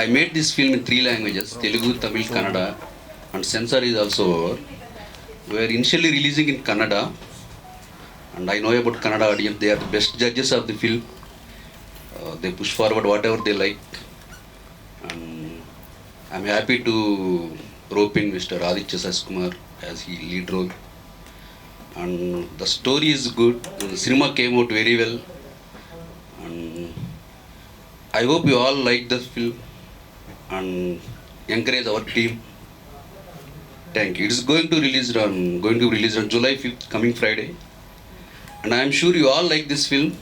I made this film in three languages Telugu, Tamil, Kannada, and censor is also over. We are initially releasing in Kannada, and I know about Kannada audience, they are the best judges of the film. Uh, they push forward whatever they like. And I'm happy to rope in Mr. Aditya Saskumar as he lead role. And the story is good. The cinema came out very well. And I hope you all like the film and encourage our team. Thank you. It is going to release on going to release on July 5th, coming Friday. And I am sure you all like this film.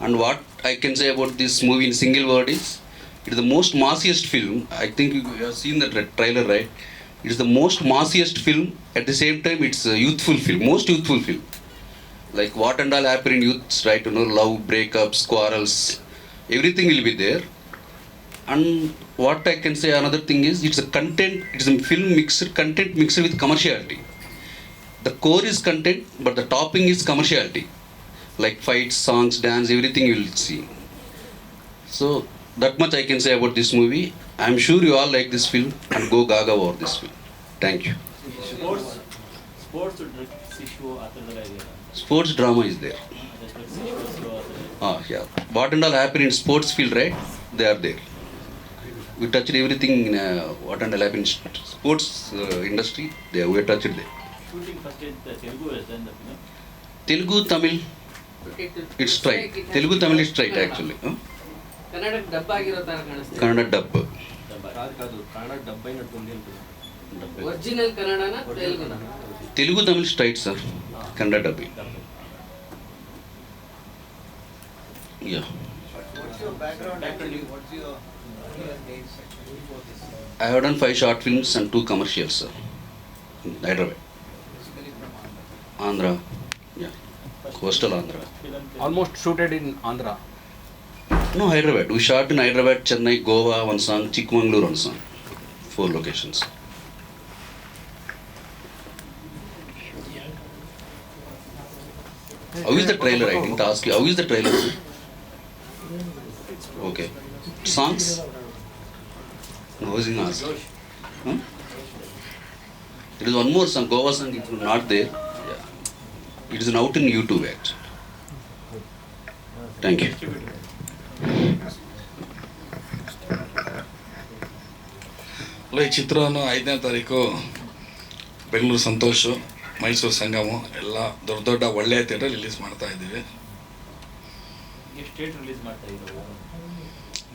And what I can say about this movie in single word is, it is the most massiest film. I think you have seen the tra- trailer, right? It is the most massiest film. At the same time, it's a youthful film, most youthful film. Like what and all happen in youths, right? You know, love, breakups, quarrels, everything will be there and what I can say another thing is it's a content, it's a film mixer, content mixer with commerciality. The core is content, but the topping is commerciality. Like fights, songs, dance, everything you will see. So that much I can say about this movie. I'm sure you all like this film and go gaga over this film. Thank you. Sports, sports, sports drama is there. Ah, yeah. What and all happen in sports field, right? They are there. we touched everything in uh, what and life in sports uh, industry. they we touched there. Shooting first in Telugu tamil done the film. Telugu Tamil. It's strike. Telugu Tamil is strike actually. Kannada dub ಆಗಿರೋ ತರ ಕಾಣಿಸ್ತಿದೆ Kannada dub Kannada dub ಏನಟ್ಕೊಂಡು original ಕನ್ನಡನ ತೆಲುಗುನ Telugu Tamil straight sir Kannada dub What's your background actually? What's your I have done five short films and two commercials, sir. In Hyderabad. Andhra. Yeah. Coastal Andhra. Almost shooted in Andhra. No, Hyderabad. We shot in Hyderabad, Chennai, Goa, one song, Chikmagalur, one song. Four locations. How is the trailer? I didn't ask you. How is the trailer? Okay. Songs? No, as it is There is one Goa song, it not it it not there. Yeah. It is out in YouTube actually. Thank you. ಅಲ್ಲ ಈ ಚಿತ್ರವನ್ನು ಐದನೇ ತಾರೀಕು ಬೆಂಗಳೂರು ಸಂತೋಷ ಮೈಸೂರು ಸಂಗಮ ಎಲ್ಲ ದೊಡ್ಡ ದೊಡ್ಡ ಒಳ್ಳೆಯ theatre release ಮಾಡ್ತಾ ಇದ್ದೀವಿ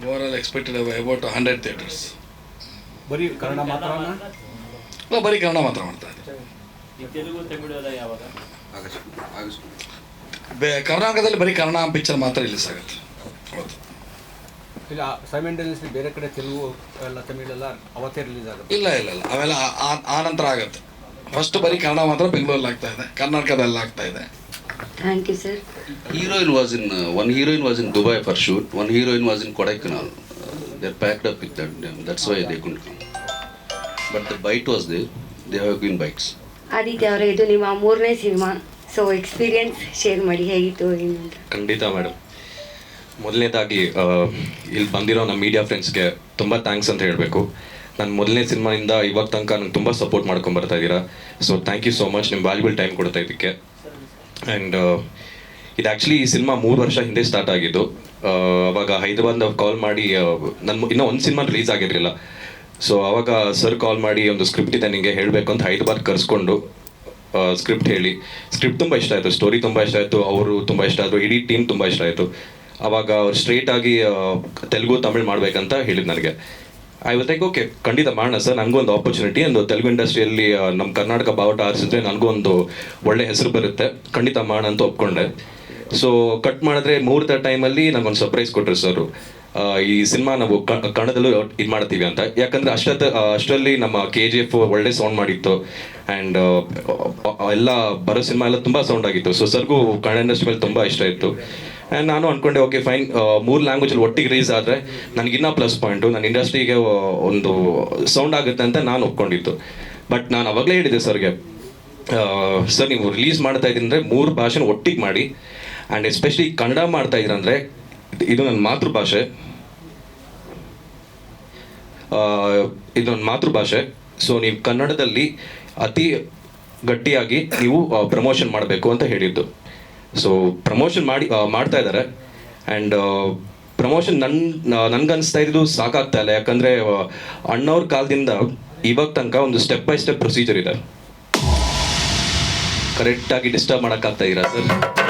over all expected about hundred theatres ಬರೀ ಕನ್ನಡ ಮಾತ್ರ ಅಲ್ಲ? ಬರೀ ಕನ್ನಡ ಮಾತ್ರ ಮಾಡ್ತಾ ಇದ್ದೆ. ಕರ್ನಾಟಕದಲ್ಲಿ ಬರೀ ಕನ್ನಡ ಪಿಕ್ಚರ್ ಮಾತ್ರ ರಿಲೀಸ್ ಆಗುತ್ತೆ. ಹೌದು. ಇಲ್ಲ ಸೈಮೆಂಟೇನಿಯಸ್ಲಿ ಬೇರೆ ಕಡೆ ತೆಲುಗು ಎಲ್ಲ ತಮಿಳೆಲ್ಲ ಅವತ್ತೇ ರಿಲೀಸ್ ಆಗುತ್ತೆ. ಇಲ್ಲ ಇಲ್ಲ ಇಲ್ಲ. ಅವೆಲ್ಲ ಆ- ನಂತರ ಆಗುತ್ತೆ. ಫಸ್ಟ್ ಬರೀ ಕನ್ನಡ ಮಾತ್ರ ಬೆಂಗಳೂರಲ್ಲಿ ಆಗ್ತಾ ಇದೆ. ಕರ್ನಾಟಕದಲ್ಲಿ ಆಗ್ತಾ ಇದೆ. Thank you sir heroine was in one heroine was in Dubai for shoot one heroine was in Kodaikanal they're packed up with that. um, That's why they couldn't come. But the bite was there. They have been bites. Aditya ಅವರೇ ಇದು ನಿಮ್ಮ ಮೂರನೇ cinema so experience share ಮಾಡಿ ಹೇಗಿತ್ತು ಏನು ಅಂತ ಖಂಡಿತ madam ಮೊದಲನೇದಾಗಿ ಇಲ್ಲಿ ಬಂದಿರೋ ನಮ್ಮ ಮೀಡಿಯಾ ಫ್ರೆಂಡ್ಸ್ಗೆ ತುಂಬ ಥ್ಯಾಂಕ್ಸ್ ಅಂತ ಹೇಳಬೇಕು ನಾನು ಮೊದಲನೇ ಸಿನಿಮಾಯಿಂದ ಇವಾಗ ತನಕ ನಂಗೆ ತುಂಬ ಸಪೋರ್ಟ್ ಮಾಡ್ಕೊಂಡು ಬರ್ತಾ ಇದ್ದೀರಾ so thank you so much ನಿಮ್ಮ ವ್ಯಾಲ್ಯೂಬಲ್ ಟೈಮ್ ಕೊಡ್ತಾ ಇದಕ್ಕೆ ಆ್ಯಂಡ್ ಇದು ಆ್ಯಕ್ಚುಲಿ ಈ ಸಿನಿಮಾ ಮೂರು ವರ್ಷ ಹಿಂದೆ ಸ್ಟಾರ್ಟ್ ಆಗಿದ್ದು ಅವಾಗ ಹೈದರಾಬಾದ್ ಕಾಲ್ ಮಾಡಿ ನನ್ನ ಇನ್ನೂ ಒಂದು ಸಿನಿಮಾ ರಿಲೀಸ್ ಆಗಿರಲಿಲ್ಲ. ಸೊ ಅವಾಗ ಸರ್ ಕಾಲ್ ಮಾಡಿ ಒಂದು ಸ್ಕ್ರಿಪ್ಟ್ ಇದೆ ನಿಮಗೆ ಹೇಳಬೇಕು ಅಂತ ಹೈದರಾಬಾದ್ ಕರೆಸ್ಕೊಂಡು ಸ್ಕ್ರಿಪ್ಟ್ ಹೇಳಿ. ಸ್ಕ್ರಿಪ್ಟ್ ತುಂಬ ಇಷ್ಟ ಆಯಿತು ಸ್ಟೋರಿ ತುಂಬ ಇಷ್ಟ ಆಯಿತು, ಅವರು ತುಂಬ ಇಷ್ಟ ಆಯಿತು ಇಡೀ ಟೀಮ್ ತುಂಬ ಇಷ್ಟ ಆಯಿತು. ಅವಾಗ ಅವ್ರು ಸ್ಟ್ರೇಟ್ ಆಗಿ ತೆಲುಗು, ತಮಿಳ್ ಮಾಡಬೇಕಂತ ಹೇಳಿದ್ದು ನನಗೆ. ಐ ವಾಸ್ ಲೈಕ್ ಓಕೆ ಖಂಡಿತ ಮಾಡೋಣ ಸರ್ ನನಗೂ ಒಂದು ಆಪರ್ಚುನಿಟಿ ಒಂದು ತೆಲುಗು ಇಂಡಸ್ಟ್ರಿಯಲ್ಲಿ ನಮ್ಮ ಕರ್ನಾಟಕ ಬಾವುಟ ಆರಿಸಿದ್ರೆ ನನಗೂ ಒಂದು ಒಳ್ಳೆ ಹೆಸರು ಬರುತ್ತೆ. ಖಂಡಿತ ಮಾಡೋಣ ಅಂತ ಒಪ್ಕೊಂಡೆ. ಸೊ ಕಟ್ ಮಾಡಿದ್ರೆ ಮುಹೂರ್ತ ಟೈಮಲ್ಲಿ ಒಂದು ಸರ್ಪ್ರೈಸ್ ಕೊಟ್ಟರು ಸರ್ ಈ ಸಿನಿಮಾ ನಾವು ಕಣದಲ್ಲೂ ಇದು ಮಾಡ್ತೀವಿ ಅಂತ. ಯಾಕಂದ್ರೆ ಅಷ್ಟೊತ್ತ ಅಷ್ಟರಲ್ಲಿ ನಮ್ಮ ಕೆ ಜಿ ಎಫ್ ಒಳ್ಳೆ ಸೌಂಡ್ ಮಾಡಿತ್ತು. ಆ್ಯಂಡ್ ಎಲ್ಲ ಬರೋ ಸಿನಿಮಾ ಎಲ್ಲ ತುಂಬ ಸೌಂಡ್ ಆಗಿತ್ತು. ಸೊ ಸರ್ಗೂ ಕನ್ನಡ ಇಂಡಸ್ಟ್ರಿ ಮೇಲೆ ತುಂಬ ಇಷ್ಟ ಇತ್ತು. ಆ್ಯಂಡ್ ನಾನು ಅನ್ಕೊಂಡೆ ಓಕೆ ಫೈನ್ ಮೂರು ಲ್ಯಾಂಗ್ವೇಜಲ್ಲಿ ಒಟ್ಟಿಗೆ ರಿಲೀಸ್ ಆದರೆ ನನಗಿನ್ನ ಪ್ಲಸ್ ಪಾಯಿಂಟು ನನ್ನ ಇಂಡಸ್ಟ್ರಿಗೆ ಒಂದು ಸೌಂಡ್ ಆಗುತ್ತೆ ಅಂತ ನಾನು ಒಪ್ಕೊಂಡಿತ್ತು ಬಟ್ ನಾನು ಅವಾಗಲೇ ಹೇಳಿದೆ ಸರ್ಗೆ ಸರ್ ನೀವು ರಿಲೀಸ್ ಮಾಡ್ತಾ ಇದ್ದೀನಿ ಅಂದರೆ ಮೂರು ಭಾಷೆನ ಒಟ್ಟಿಗೆ ಮಾಡಿ. ಆ್ಯಂಡ್ ಎಸ್ಪೆಷಲಿ ಕನ್ನಡ ಮಾಡ್ತಾ ಇದ್ರಂದರೆ ಇದು ನನ್ನ ಮಾತೃಭಾಷೆ. ಇದೊಂದು ಮಾತೃಭಾಷೆ. ಸೊ ನೀವು ಕನ್ನಡದಲ್ಲಿ ಅತಿ ಗಟ್ಟಿಯಾಗಿ ನೀವು ಪ್ರಮೋಷನ್ ಮಾಡಬೇಕು ಅಂತ ಹೇಳಿದ್ದು. ಸೊ ಪ್ರಮೋಷನ್ ಮಾಡಿ ಮಾಡ್ತಾ ಇದ್ದಾರೆ. ಆ್ಯಂಡ್ ಪ್ರಮೋಷನ್ ನನ್ನ ನನಗನ್ನಿಸ್ತಾ ಇದ್ದು ಸಾಕಾಗ್ತಾ ಇಲ್ಲ. ಯಾಕಂದರೆ ಅಣ್ಣವ್ರ ಕಾಲದಿಂದ ಇವಾಗ ತನಕ ಒಂದು ಸ್ಟೆಪ್ ಬೈ ಸ್ಟೆಪ್ ಪ್ರೊಸೀಜರ್ ಇದೆ. ಕರೆಕ್ಟಾಗಿ ಡಿಸ್ಟರ್ಬ್ ಮಾಡೋಕ್ಕಾಗ್ತಾ ಇದ್ದೀರಾ ಸರ್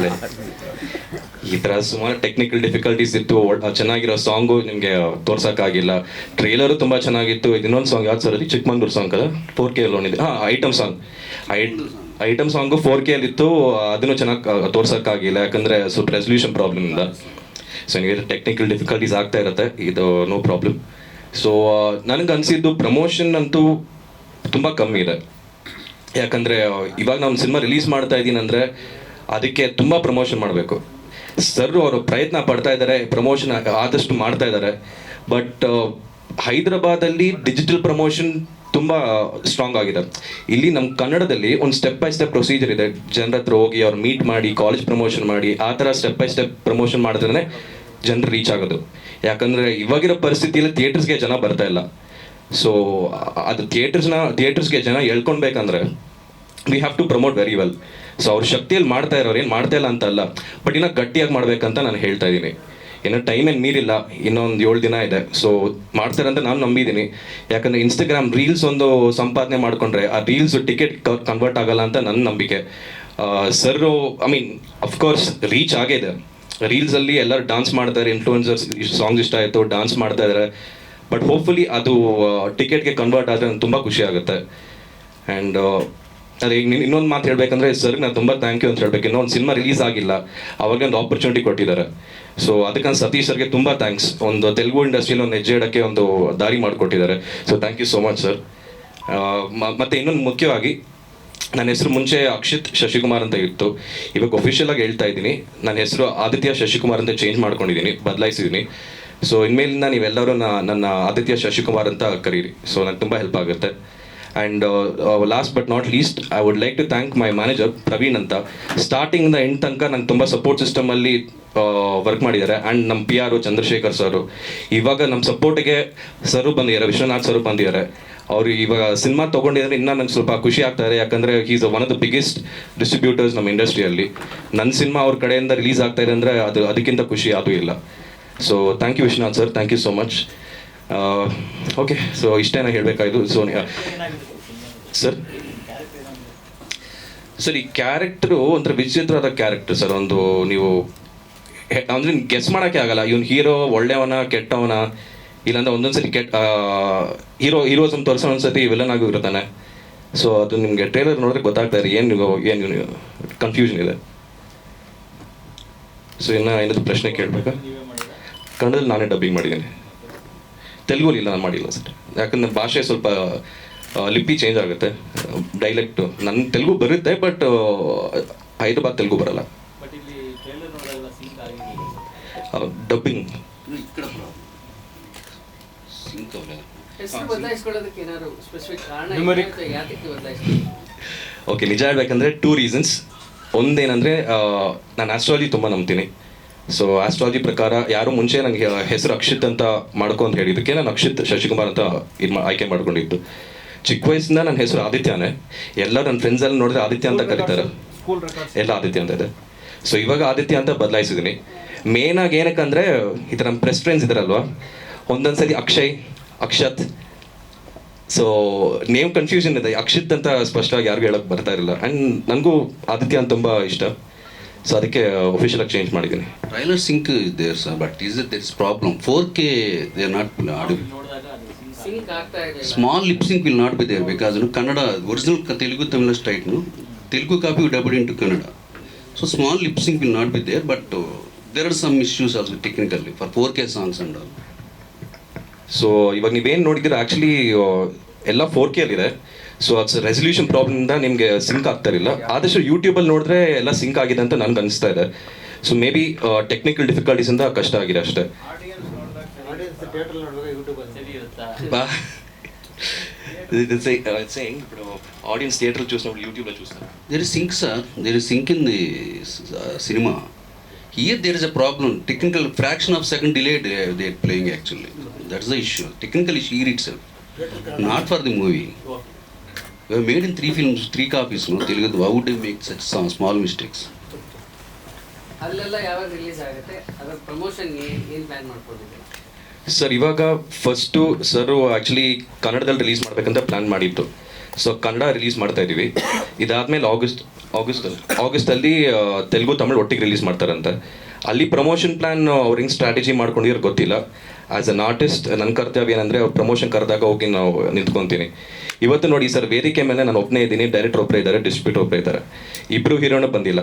ಒಳ್ಳೆ. ಈ ಥರ ಸುಮಾರು ಟೆಕ್ನಿಕಲ್ ಡಿಫಿಕಲ್ಟೀಸ್ ಇತ್ತು. ಚೆನ್ನಾಗಿರೋ ಸಾಂಗು ನಿಮಗೆ ತೋರ್ಸೋಕ್ಕಾಗಿಲ್ಲ. ಟ್ರೇಲರು ತುಂಬ ಚೆನ್ನಾಗಿತ್ತು. ಇನ್ನೊಂದು ಸಾಂಗ್ ಯಾವ್ದು ಸರ್ ಅದು ಚಿಕ್ಕಮಂಗ್ಳೂರು ಸಾಂಗ್ ಅದ ಫೋರ್ ಕೆ ಇದೆ ಹಾಂ item song it item song four K ಇತ್ತು. ಅದನ್ನು ಚೆನ್ನಾಗಿ ತೋರ್ಸೋಕ್ಕಾಗಿಲ್ಲ. ಯಾಕಂದರೆ ಸ್ವಲ್ಪ ಪ್ರಾಬ್ಲಮ್ ಇಲ್ಲ ಸೊ ನಿಮಗೆ ಟೆಕ್ನಿಕಲ್ ಡಿಫಿಕಲ್ಟೀಸ್ ಆಗ್ತಾ ಇರುತ್ತೆ. ಇದು ನೋ ಪ್ರಾಬ್ಲಮ್ ಸೊ ನನಗೆ ಅನಿಸಿದ್ದು ಪ್ರಮೋಷನ್ ಅಂತೂ ತುಂಬ ಕಮ್ಮಿ ಇದೆ. ಯಾಕಂದರೆ ಇವಾಗ ನಾವು ಸಿನಿಮಾ ರಿಲೀಸ್ ಮಾಡ್ತಾ ಇದ್ದೀನಿ ಅಂದರೆ ಅದಕ್ಕೆ ತುಂಬ ಪ್ರಮೋಷನ್ ಮಾಡಬೇಕು. ಸರ್ ಅವರು ಪ್ರಯತ್ನ ಪಡ್ತಾ ಇದ್ದಾರೆ ಪ್ರಮೋಷನ್ ಆದಷ್ಟು ಮಾಡ್ತಾ ಇದ್ದಾರೆ. ಬಟ್ ಹೈದರಾಬಾದಲ್ಲಿ ಡಿಜಿಟಲ್ ಪ್ರಮೋಷನ್ ತುಂಬ ಸ್ಟ್ರಾಂಗ್ ಆಗಿದೆ. ಇಲ್ಲಿ ನಮ್ಮ ಕನ್ನಡದಲ್ಲಿ ಒಂದು ಸ್ಟೆಪ್ ಬೈ ಸ್ಟೆಪ್ ಪ್ರೊಸೀಜರ್ ಇದೆ. ಜನರ ಹತ್ರ ಹೋಗಿ ಅವ್ರು ಮೀಟ್ ಮಾಡಿ ಕಾಲೇಜ್ ಪ್ರಮೋಷನ್ ಮಾಡಿ, ಆ ಥರ ಸ್ಟೆಪ್ ಬೈ ಸ್ಟೆಪ್ ಪ್ರಮೋಷನ್ ಮಾಡಿದ್ರೆ ಜನರು ರೀಚ್ ಆಗೋದು. ಯಾಕಂದರೆ ಇವಾಗಿರೋ ಪರಿಸ್ಥಿತಿಯಲ್ಲಿ ಥಿಯೇಟರ್ಸ್ಗೆ ಜನ ಬರ್ತಾ ಇಲ್ಲ. ಸೊ ಅದು ಥಿಯೇಟರ್ಸ್ನ ಥಿಯೇಟರ್ಸ್ಗೆ ಜನ ಹೇಳ್ಕೊಳ್ಬೇಕಂದ್ರೆ we have to promote very well so ಅವ್ರ ಶಕ್ತಿಯಲ್ಲಿ ಮಾಡ್ತಾ ಇರೋರು, ಏನು ಮಾಡ್ತಾ ಇಲ್ಲ ಅಂತ ಅಲ್ಲ. ಬಟ್ ಇನ್ನೂ ಗಟ್ಟಿಯಾಗಿ ಮಾಡ್ಬೇಕಂತ ನಾನು ಹೇಳ್ತಾ ಇದ್ದೀನಿ. ಇನ್ನು ಟೈಮ್ ಏನು ಮೀರಿಲ್ಲ, ಇನ್ನೊಂದು ಏಳು ದಿನ ಇದೆ. ಸೊ ಮಾಡ್ತಾರೆ ನಾನು ನಂಬಿದ್ದೀನಿ. ಯಾಕಂದರೆ ಇನ್ಸ್ಟಾಗ್ರಾಮ್ ರೀಲ್ಸ್ ಒಂದು ಸಂಪಾದನೆ ಮಾಡಿಕೊಂಡ್ರೆ, ಆ ರೀಲ್ಸ್ ಟಿಕೆಟ್ ಕನ್ವರ್ಟ್ ಆಗಲ್ಲ ಅಂತ ನನ್ನ ನಂಬಿಕೆ. Sir I mean of course reach ಆಗಿದೆ ರೀಲ್ಸಲ್ಲಿ ಎಲ್ಲರೂ ಡಾನ್ಸ್ ಮಾಡ್ತಾರೆ ಇನ್ಫ್ಲೂಯೆನ್ಸರ್ಸ್ ಸಾಂಗ್ಸ್ ಇಷ್ಟ ಆಯಿತು ಡಾನ್ಸ್ ಮಾಡ್ತಾ ಇದ್ದಾರೆ ಬಟ್ ಹೋಪ್ಫುಲಿ ಅದು ಟಿಕೆಟ್ಗೆ ಕನ್ವರ್ಟ್ ಆದರೆ ನಂಗೆ ತುಂಬ ಖುಷಿ ಆಗುತ್ತೆ. ಆ್ಯಂಡ್ ಅದೇ ಇನ್ನೊಂದು ಮಾತು ಹೇಳ್ಬೇಕಂದ್ರೆ, ಸರ್, ನಾನು ತುಂಬ ಥ್ಯಾಂಕ್ ಯು ಅಂತ ಹೇಳ್ಬೇಕು. ಇನ್ನೊಂದು ಸಿನಿಮಾ ರಿಲೀಸ್ ಆಗಿಲ್ಲ. ಅವಾಗ ಒಂದು ಆಪರ್ಚುನಿಟಿ ಕೊಟ್ಟಿದ್ದಾರೆ. ಸೊ ಅದಕ್ಕೆ ಸತೀಶ್ ಸರ್ಗೆ ತುಂಬ ಥ್ಯಾಂಕ್ಸ್ ಒಂದು ತೆಲುಗು ಇಂಡಸ್ಟ್ರಿಯಲ್ಲಿ ಒಂದು ಹೆಜ್ಜೆ ಇಡೋಕ್ಕೆ ಒಂದು ದಾರಿ ಮಾಡಿಕೊಟ್ಟಿದ್ದಾರೆ. So thank you so much sir ಮತ್ತೆ ಇನ್ನೊಂದು ಮುಖ್ಯವಾಗಿ, ನನ್ನ ಹೆಸರು ಮುಂಚೆ ಅಕ್ಷಿತ್ ಶಶಿಕುಮಾರ್ ಅಂತ ಇತ್ತು. ಇವಾಗ ಒಫಿಷಿಯಲ್ ಆಗಿ ಹೇಳ್ತಾ ಇದ್ದೀನಿ. ನನ್ನ ಹೆಸರು ಆದಿತ್ಯ ಶಶಿಕುಮಾರ್ ಅಂತ ಚೇಂಜ್ ಮಾಡ್ಕೊಂಡಿದ್ದೀನಿ, ಬದಲಾಯಿಸಿದ್ದೀನಿ. ಸೊ ಇನ್ಮೇಲಿಂದ ನೀವೆಲ್ಲರೂ ನನ್ನ ಆದಿತ್ಯ ಶಶಿಕುಮಾರ್ ಅಂತ ಕರೀರಿ. ಸೊ ನನಗೆ ತುಂಬ ಹೆಲ್ಪ್ ಆಗುತ್ತೆ. And last but not least I would like to thank my manager Praveen ಅಂತ. ಸ್ಟಾರ್ಟಿಂಗಿಂದ ಎಂಡ್ ತನಕ ನಂಗೆ ತುಂಬ ಸಪೋರ್ಟ್ ಸಿಸ್ಟಮಲ್ಲಿ ವರ್ಕ್ ಮಾಡಿದ್ದಾರೆ. ಆ್ಯಂಡ್ ನಮ್ಮ ಪಿ ಆರ್ ಚಂದ್ರಶೇಖರ್ ಸರು ಇವಾಗ ನಮ್ಮ ಸಪೋರ್ಟಿಗೆ ಸರು ಬಂದಿದ್ದಾರೆ, ವಿಶ್ವನಾಥ್ ಸರು ಬಂದಿದ್ದಾರೆ. ಅವರು ಇವಾಗ ಸಿನಿಮಾ ತೊಗೊಂಡಿದ್ರೆ ಇನ್ನೂ ನಂಗೆ ಸ್ವಲ್ಪ ಖುಷಿ ಆಗ್ತಾ ಇದೆ. ಯಾಕಂದರೆ is one of the biggest distributors ನಮ್ಮ ಇಂಡಸ್ಟ್ರಿಯಲ್ಲಿ ನನ್ನ ಸಿನಿಮಾ ಅವ್ರ ಕಡೆಯಿಂದ ರಿಲೀಸ್ ಆಗ್ತಾ ಇದೆ ಅಂದರೆ ಅದು, ಅದಕ್ಕಿಂತ ಖುಷಿ ಯಾವುದೂ ಇಲ್ಲ. So thank you Vishwanath sir thank you so much okay so ಇಷ್ಟೇನ ಹೇಳಬೇಕಾಯ್ತು. ಸೊ ಸರ್ ಸರ್ ಈ ಕ್ಯಾರೆಕ್ಟರು ಒಂಥರ ವಿಚಿತ್ರವಾದ ಕ್ಯಾರೆಕ್ಟರ್ ಸರ್ ಒಂದು ನೀವು ಅಂದ್ರೆ ಗೆಸ್ ಮಾಡೋಕ್ಕೆ ಆಗಲ್ಲ. ಇವನು ಹೀರೋ ಒಳ್ಳೆಯವನ, ಕೆಟ್ಟವನ, ಇಲ್ಲಾಂದ್ರೆ ಒಂದೊಂದ್ಸತಿ ಕೆಟ್ಟ ಹೀರೋ ಹೀರೋಸಮ್ ತೋರಿಸೋ ಒಂದ್ಸತಿ ವಿಲನ್ ಆಗಿ ಇರ್ತಾನೆ ಸೊ ಅದು ನಿಮಗೆ ಟ್ರೇಲರ್ ನೋಡಿದ್ರೆ ಗೊತ್ತಾಗ್ತಾ ಇದೆ. ಏನು ಏನು ಕನ್ಫ್ಯೂಷನ್ ಇದೆ. ಸೊ ಇನ್ನು ಏನಾದ್ರು ಪ್ರಶ್ನೆ ಕೇಳಬೇಕಾ? ಕನ್ನಡದಲ್ಲಿ ನಾನೇ ಡಬ್ಬಿಂಗ್ ಮಾಡಿದ್ದೀನಿ. ತೆಲುಗುಲಿಲ್ಲ ನಾನು ಮಾಡಿಲ್ಲ ಸರ್. ಯಾಕಂದರೆ ಭಾಷೆ ಸ್ವಲ್ಪ ಲಿಪಿ ಚೇಂಜ್ ಆಗುತ್ತೆ. ಡೈಲೆಕ್ಟು ನನ್ನ ತೆಲುಗು ಬರುತ್ತೆ ಬಟ್ ಹೈದರಾಬಾದ್ ತೆಲುಗು ಬರಲ್ಲ. ಡಬ್ಬಿಂಗ್ ಓಕೆ ನಿಜ ಹೇಳ್ಬೇಕಂದ್ರೆ ಟೂ ರೀಸನ್ಸ್ ಒಂದೇನಂದರೆ ನಾನು ಆಸ್ಟ್ರಾಲಜಿ ತುಂಬ ನಂಬ್ತೀನಿ. ಸೊ ಆಸ್ಟ್ರಾಲಜಿ ಪ್ರಕಾರ ಯಾರು ಮುಂಚೆ ನನಗೆ ಹೆಸರು ಅಕ್ಷಿತ್ ಅಂತ ಮಾಡ್ಕೊ ಅಂತ ಹೇಳಿದ್ದಕ್ಕೆ ನಾನು ಅಕ್ಷಿತ್ ಶಶಿಕುಮಾರ್ ಅಂತ ಇದು ಆಯ್ಕೆ ಮಾಡ್ಕೊಂಡಿದ್ದು. ಚಿಕ್ಕ ವಯಸ್ಸಿಂದ ನನ್ನ ಹೆಸರು ಆದಿತ್ಯನೇ. ಎಲ್ಲ ನನ್ನ ಫ್ರೆಂಡ್ಸ್ ಎಲ್ಲ ನೋಡಿದ್ರೆ ಆದಿತ್ಯ ಅಂತ ಕರೀತಾರೆ. ಎಲ್ಲ ಆದಿತ್ಯ ಅಂತ ಇದೆ. ಸೊ ಇವಾಗ ಆದಿತ್ಯ ಅಂತ ಬದಲಾಯಿಸಿದ್ದೀನಿ ಆಗಿ ಏನಕ್ಕೆ ಈ ಥರ ನಮ್ಮ ಪ್ರೆಸ್ ಫ್ರೆಂಡ್ಸ್ ಇದ್ದಾರಲ್ವಾ ಒಂದೊಂದ್ಸರಿ Akshay Akshat. So name confusion ಇದೆ. ಅಕ್ಷಿತ್ ಅಂತ ಸ್ಪಷ್ಟವಾಗಿ ಯಾರಿಗೂ ಹೇಳಕ್ ಬರ್ತಾ ಇರಲಿಲ್ಲ ಆ್ಯಂಡ್ ನನಗೂ ಆದಿತ್ಯ ಅಂತ ತುಂಬ ಇಷ್ಟ. ಸೊ ಅದಕ್ಕೆ ಒಫಿಷಿಯಲ್ ಆಗಿ ಚೇಂಜ್ ಮಾಡಿದ್ದೀನಿ. ಟ್ರೈಲರ್ ಸಿಂಕ್ ಇದೆ sir but is it this problem four K they are not small lip sync will not be there because Kannada original Telugu Tamil ಸ್ಟೈಟ್ನು Telugu copy double into Kannada so small lip sync will not be there but there are some issues also technically for four K songs and all so ಇವಾಗ ನೀವೇನು ನೋಡಿದ್ರೆ actually ಎಲ್ಲ four K ಅಲ್ಲಿದೆ. So ಅದು resolution ಪ್ರಾಬ್ಲಮಿಂದ ನಿಮಗೆ sync ಆಗ್ತಾ ಇರಲಿಲ್ಲ ಆದಷ್ಟು ಯೂಟ್ಯೂಬಲ್ಲಿ ನೋಡಿದ್ರೆ ಎಲ್ಲ ಸಿಂಕ್ ಆಗಿದೆ ಅಂತ ನನಗೆ ಅನಿಸ್ತಾ ಇದೆ ಸೊ ಮೇ ಬಿ ಟೆಕ್ನಿಕಲ್ ಡಿಫಿಕಲ್ಟೀಸಿಂದ ಕಷ್ಟ ಆಗಿದೆ ಅಷ್ಟೇ ಆಡಿಯನ್ಸ್ ನೋಡಿದಾಗ ಆಡಿಯನ್ಸ್ ಥಿಯೇಟರ್ ನೋಡಿದಾಗ ಯೂಟ್ಯೂಬ್ ಸರಿ ಇರುತ್ತಾ ಆಡಿಯನ್ಸ್ ಥಿಯೇಟರ್ చూసినప్పుడు యూట్యూబ్లో చూస్తారు there is sync sir there is sync in the cinema Here there is a problem. Technical fraction of second delayed uh, they are playing actually. That's the issue. Technical issue here itself. Not for the We have made in three films, three copies. No, Telugu. Why would they make such small mistakes? ಅಲ್ಲೆಲ್ಲ ಯಾವಾಗ release ಆಗುತ್ತೆ ಅದರ promotion ಏನು plan ಮಾಡ್ಕೊಂಡಿದ್ದೀರಾ sir ಇವಾಗ first sir actually ಕನ್ನಡದಲ್ಲಿ release ಮಾಡ್ಬೇಕಂತ plan ಮಾಡಿತ್ತು ಸೊ ಕನ್ನಡ ರಿಲೀಸ್ ಮಾಡ್ತಾ ಇದ್ದೀವಿ ಇದಾದಮೇಲೆ ಆಗಸ್ಟ್ ಆಗಸ್ಟ್ ಆಗಸ್ಟಲ್ಲಿ ಆ, ತೆಲುಗು ತಮಿಳು ಒಟ್ಟಿಗೆ ರಿಲೀಸ್ ಮಾಡ್ತಾರಂತೆ ಅಲ್ಲಿ ಪ್ರಮೋಷನ್ ಪ್ಲ್ಯಾನ್ ಅವ್ರು ಹಿಂಗೆ ಸ್ಟ್ರಾಟಜಿ ಮಾಡ್ಕೊಂಡಿರೋ ಗೊತ್ತಿಲ್ಲ. ಆ್ಯಸ್ ಅನ್ ಆರ್ಟಿಸ್ಟ್ ನನ್ನ ಕರ್ತವ್ಯ ಏನಂದರೆ ಅವ್ರು ಪ್ರಮೋಷನ್ ಕರೆದಾಗ ಹೋಗಿ ನಾವು ನಿಂತ್ಕೊತೀನಿ. ಇವತ್ತು ನೋಡಿ ಸರ್, ವೇದಿಕೆ ಮೇಲೆ ನಾನು ಒಬ್ಬನೇ ಇದ್ದೀನಿ ಡೈರೆಕ್ಟರ್ ಒಬ್ಬರೇ ಇದ್ದಾರೆ ಡಿಸ್ಟ್ರಿಬ್ಯೂಟರ್ ಒಬ್ಬರೇ ಇದ್ದಾರೆ. ಇಬ್ಬರು ಹೀರೋನು ಬಂದಿಲ್ಲ.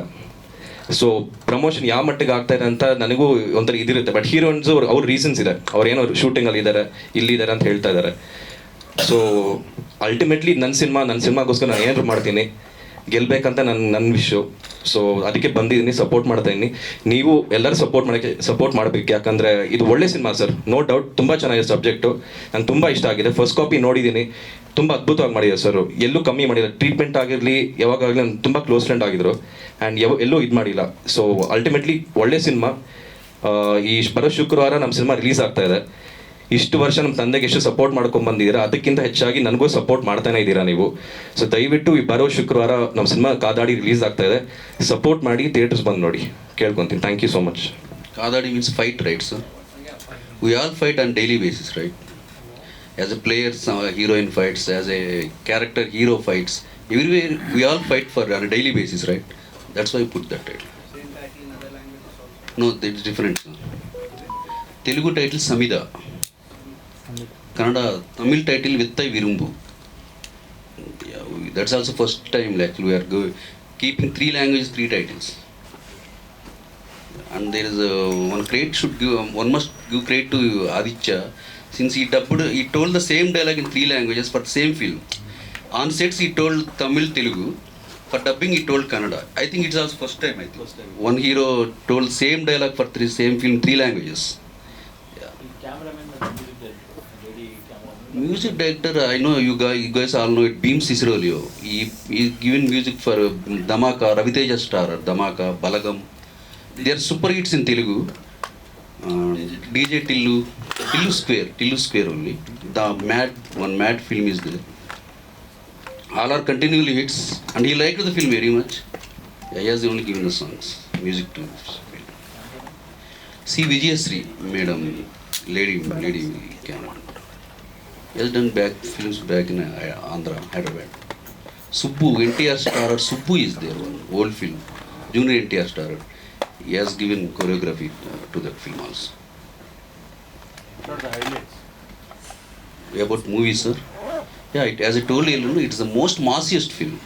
ಸೊ ಪ್ರಮೋಷನ್ ಯಾವ ಮಟ್ಟಿಗೆ ಆಗ್ತಾ ಇದೆ ಅಂತ ನನಗೂ ಒಂಥರ ಇದಿರುತ್ತೆ. ಬಟ್ ಹೀರೋಯಿನ್ಸ್ ಅವ್ರು, ಅವ್ರ ರೀಸನ್ಸ್ ಇದೆ. ಅವ್ರೇನೋ ಶೂಟಿಂಗಲ್ಲಿ ಇದ್ದಾರೆ ಇಲ್ಲಿದ್ದಾರೆ ಅಂತ ಹೇಳ್ತಾ ಇದ್ದಾರೆ ಸೊ ಅಲ್ಟಿಮೇಟ್ಲಿ ನನ್ನ ಸಿನಿಮಾ ನನ್ನ ಸಿನಿಮಾಗೋಸ್ಕರ ನಾನು ಏನಾದ್ರು ಮಾಡ್ತೀನಿ. ಗೆಲ್ಬೇಕಂತ ನನ್ನ ನನ್ನ ವಿಶು ಸೊ ಅದಕ್ಕೆ ಬಂದಿದ್ದೀನಿ ಸಪೋರ್ಟ್ ಮಾಡ್ತಾ ಇದ್ದೀನಿ. ನೀವು ಎಲ್ಲರೂ ಸಪೋರ್ಟ್ ಮಾಡೋಕ್ಕೆ ಸಪೋರ್ಟ್ ಮಾಡಬೇಕು. ಯಾಕಂದರೆ ಇದು ಒಳ್ಳೆ ಸಿನಿಮಾ ಸರ್. ನೋ ಡೌಟ್ ತುಂಬ ಚೆನ್ನಾಗಿದೆ ಸಬ್ಜೆಕ್ಟು ನಂಗೆ ತುಂಬ ಇಷ್ಟ ಆಗಿದೆ. ಫಸ್ಟ್ ಕಾಪಿ ನೋಡಿದ್ದೀನಿ. ತುಂಬ ಅದ್ಭುತವಾಗಿ ಮಾಡಿದ್ದಾರೆ ಸರ್. ಎಲ್ಲೂ ಕಮ್ಮಿ ಮಾಡಿಲ್ಲ. ಟ್ರೀಟ್ಮೆಂಟ್ ಆಗಿರಲಿ ಯಾವಾಗಲಿ ನಾನು ತುಂಬ ಕ್ಲೋಸ್ ಫ್ರೆಂಡ್ ಆಗಿದ್ರು. ಆ್ಯಂಡ್ ಯಾವ, ಎಲ್ಲೂ ಇದು ಮಾಡಿಲ್ಲ. ಸೊ ಅಲ್ಟಿಮೇಟ್ಲಿ ಒಳ್ಳೆ ಸಿನಿಮಾ. ಈ ಬರೋ ಶುಕ್ರವಾರ ನಮ್ಮ ಸಿನಿಮಾ ರಿಲೀಸ್ ಆಗ್ತಾ ಇದೆ. ಇಷ್ಟು ವರ್ಷ ನಮ್ಮ ತಂದೆಗೆ ಎಷ್ಟು ಸಪೋರ್ಟ್ ಮಾಡ್ಕೊಂಡು ಬಂದಿದ್ದೀರಾ? ಅದಕ್ಕಿಂತ ಹೆಚ್ಚಾಗಿ ನನಗೂ ಸಪೋರ್ಟ್ ಮಾಡ್ತಾನೆ ಇದ್ದೀರಾ ನೀವು? ಸೊ ದಯವಿಟ್ಟು ಈ ಬರೋ ಶುಕ್ರವಾರ ನಮ್ಮ ಸಿನಿಮಾ ಕಾದಾಡಿ ರಿಲೀಸ್ ಆಗ್ತಾ ಇದೆ. ಸಪೋರ್ಟ್ ಮಾಡಿ ಥಿಯೇಟರ್ಸ್ ಬಂದು ನೋಡಿ. ಕೇಳ್ಕೊತೀನಿ. Thank you so much ಕಾದಾಡಿ means fight rights we We all fight on daily basis, right? As a heroine fights heroine fights. As a character, hero we all fight for on daily basis right that's why put That's why no this that Telugu title title Kannada Tamil title with I విరుంబు. That's also first time like we are go keeping three languages three titles and there is one credit should give one must give credit to Aditya since he dubbed he told the same dialogue in three languages for same film on sets he told Tamil Telugu for dubbing he told Kannada I think it's also first time I think one hero told same dialogue for three same film three languages music director I know you guy you guys all know it Bheem Ceciroleo he given music for Dhamaka Ravi Teja star Dhamaka Balagam they are super hits in Telugu DJ Tillu Tillu square Tillu square only the mad one mad film is they all are continuously hits and he like the film very much I has only given the songs music to C Vijayashri madam lady lady camera film. See Vijayasri, madam, lady, lady camera. He has done back films back in uh, Andhra, Hyderabad. Subbu, NTR starrer, Subbu is there, one old film. Junior NTR starrer. He has given choreography uh, to that film also. Not the highlights About movies, sir. Yeah, it, as I told you, you know, it's the most massiest film.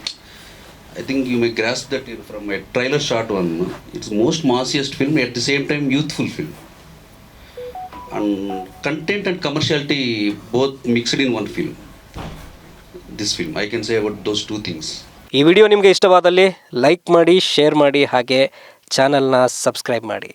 I think you may grasp that in- from a And content and commerciality both mixed in one film. This film, I can say about those two things. ಈ video ನಿಮಗೆ ಇಷ್ಟವಾದಲ್ಲಿ like ಮಾಡಿ share ಮಾಡಿ ಹಾಗೆ ಚಾನಲ್ನ subscribe ಮಾಡಿ